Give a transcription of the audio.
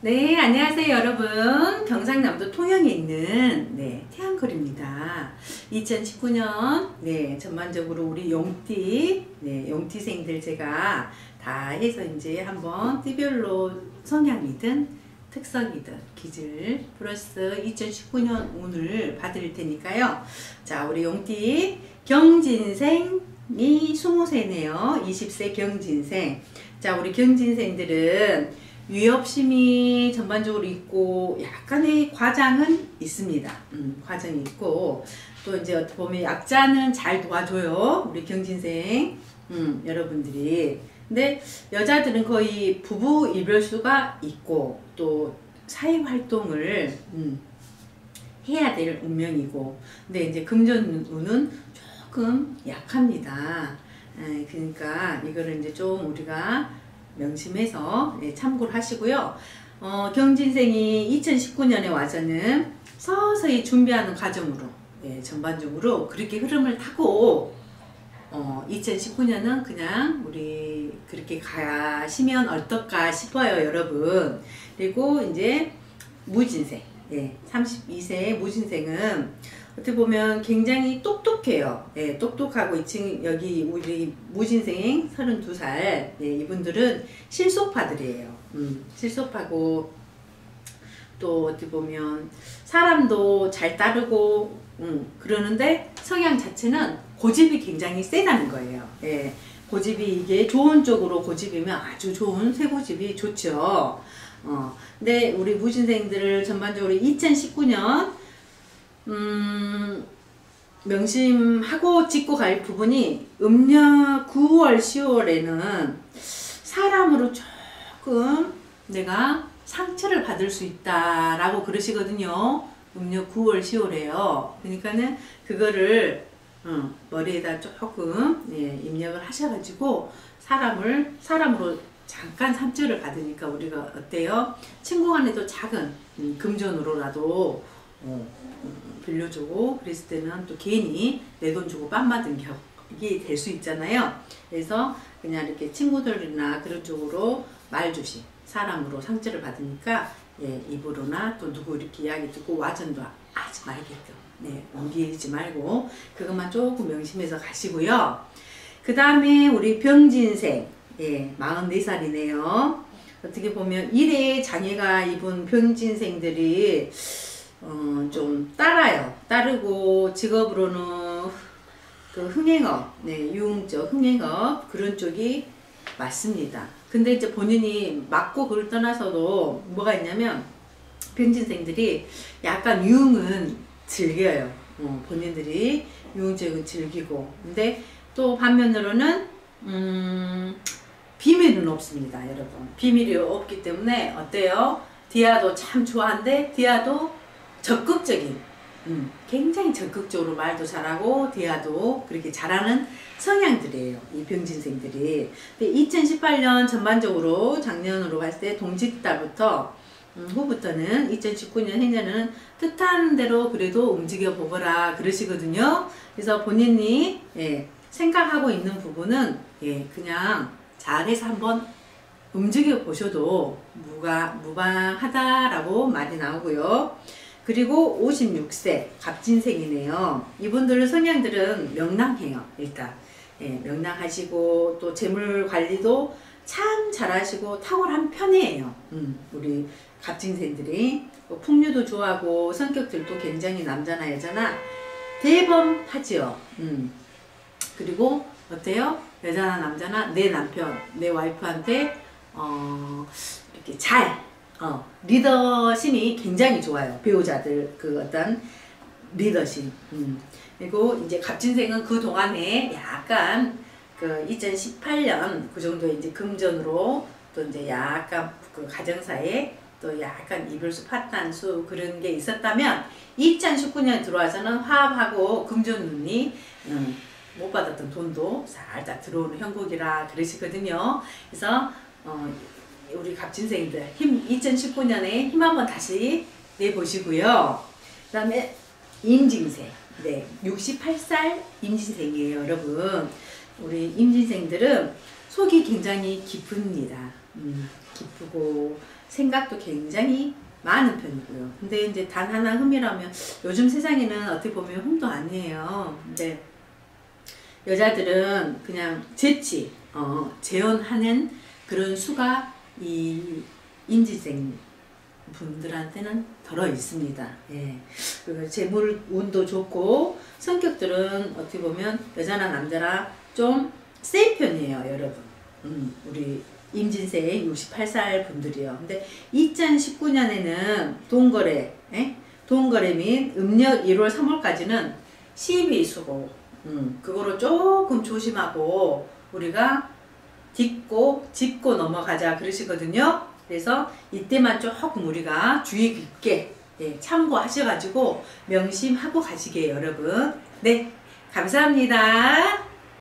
네, 안녕하세요, 여러분. 경상남도 통영에 있는 네, 태양거리입니다. 2019년 네, 전반적으로 우리 용띠 네, 용띠생들 제가 다 해서 이제 한번 띠별로 성향이든 특성이든 기질 플러스 2019년 운을 받을 테니까요. 자, 우리 용띠 경진생이 20세네요. 20세 경진생. 자, 우리 경진생들은 위협심이 전반적으로 있고 약간의 과장은 있습니다. 음, 과정이 있고 또 이제 어떻게 보면 약자는 잘 도와줘요. 우리 경진생 음, 여러분들이. 근데 여자들은 거의 부부 이별수가 있고 또 사회 활동을 음, 해야 될 운명이고 근데 이제 금전운은 조금 약합니다. 에, 그러니까 이거를 이제 좀 우리가 명심해서 네, 참고를 하시고요. 어, 경진생이 2019년에 와서는 서서히 준비하는 과정으로 네, 전반적으로 그렇게 흐름을 타고 어, 2019년은 그냥 우리 그렇게 가시면 어떨까 싶어요 여러분 그리고 이제 무진생 예, 32세 무진생은 어떻게 보면 굉장히 똑똑해요. 예, 똑똑하고 이층 여기 우리 무진생 32살 예, 이분들은 실속파들이에요. 음, 실속파고 또 어떻게 보면 사람도 잘 따르고 음, 그러는데 성향 자체는 고집이 굉장히 세다는 거예요. 예, 고집이 이게 좋은 쪽으로 고집이면 아주 좋은 쇠고집이 좋죠. 어, 근데 우리 무신생들을 전반적으로 2019년 음, 명심하고 찍고 갈 부분이 음력 9월, 10월에는 사람으로 조금 내가 상처를 받을 수 있다라고 그러시거든요. 음력 9월, 10월에요. 그러니까는 그거를 어, 머리에다 조금 예, 입력을 하셔가지고 사람을 사람으로 잠깐 상처를 받으니까 우리가 어때요? 친구 간에도 작은 음, 금전으로라도 어, 음, 빌려주고 그랬을 때는 또 괜히 내 돈 주고 빰 맞은 격이 될 수 있잖아요. 그래서 그냥 이렇게 친구들이나 그런 쪽으로 말주시 사람으로 상처를 받으니까 예, 입으로나 또 누구 이렇게 이야기 듣고 와전도 하지 말게끔 네, 옮기지 말고 그것만 조금 명심해서 가시고요. 그 다음에 우리 병진생 예, 44살이네요. 어떻게 보면 일에 장애가 입은 병진생들이 어, 좀 따라요. 따르고 직업으로는 그 흥행업, 네, 유흥적 흥행업 그런 쪽이 맞습니다. 근데 이제 본인이 맞고 그걸 떠나서도 뭐가 있냐면 병진생들이 약간 유흥은 즐겨요. 어, 본인들이 유흥적은 즐기고. 근데 또 반면으로는 음, 비밀은 없습니다, 여러분. 비밀이 없기 때문에 어때요? 디아도 참 좋아한데 디아도 적극적인 음, 굉장히 적극적으로 말도 잘하고 대화도 그렇게 잘하는 성향들이에요. 이 병진생들이. 2018년 전반적으로 작년으로 봤을 때 동짓달부터 음, 후부터는 2019년 해년은 뜻하는 대로 그래도 움직여 보거라 그러시거든요. 그래서 본인이 예, 생각하고 있는 부분은 예, 그냥 잘해서 한번 움직여 보셔도 무가 무방하다라고 말이 나오고요. 그리고 56세 갑진생이네요. 이분들 성향들은 명랑해요. 일단 예, 명랑하시고 또 재물 관리도 참 잘하시고 탁월한 편이에요. 음, 우리 갑진생들이 뭐 풍류도 좋아하고 성격들도 굉장히 남자나 여자나 대범하지요. 음. 그리고 어때요? 여자나 남자나 내 남편, 내 와이프한테 어, 이렇게 잘 어, 리더심이 굉장히 좋아요. 배우자들 그 어떤 리더십. 음. 그리고 이제 갑진생은 그 동안에 약간 그 2018년 그 정도 이제 금전으로 또 이제 약간 그 가정사에 또 약간 이별수 파탄수 그런 게 있었다면 2019년 들어와서는 화합하고 금전운이 음, 못 받았던 돈도 살짝 들어오는 형국이라 그러시거든요. 그래서 어, 우리 갑진생들 힘 2019년에 힘 한번 다시 내보시고요. 그 다음에 임진생 네 68살 임진생이에요 여러분 우리 임진생들은 속이 굉장히 깊습니다 음, 기쁘고 생각도 굉장히 많은 편이고요. 근데 이제 단 하나 흠이라면 요즘 세상에는 어떻게 보면 흠도 아니에요. 근데 여자들은 그냥 재치, 어, 재혼하는 그런 수가 이 임지생 분들한테는 덜어 있습니다. 예. 그리고 재물 운도 좋고 성격들은 어떻게 보면 여자나 남자나 좀 센 편이에요, 여러분. 음, 우리 임진생 68살 분들이요. 근데 2019년에는 동거래, 예? 동거래 및 음력 1월 3월까지는 12수고, 음, 그거를 조금 조심하고 우리가 딛고 짚고 넘어가자 그러시거든요. 그래서 이때만 조금 우리가 주의 깊게 예, 참고하셔가지고 명심하고 가시게요, 여러분. 네, 감사합니다.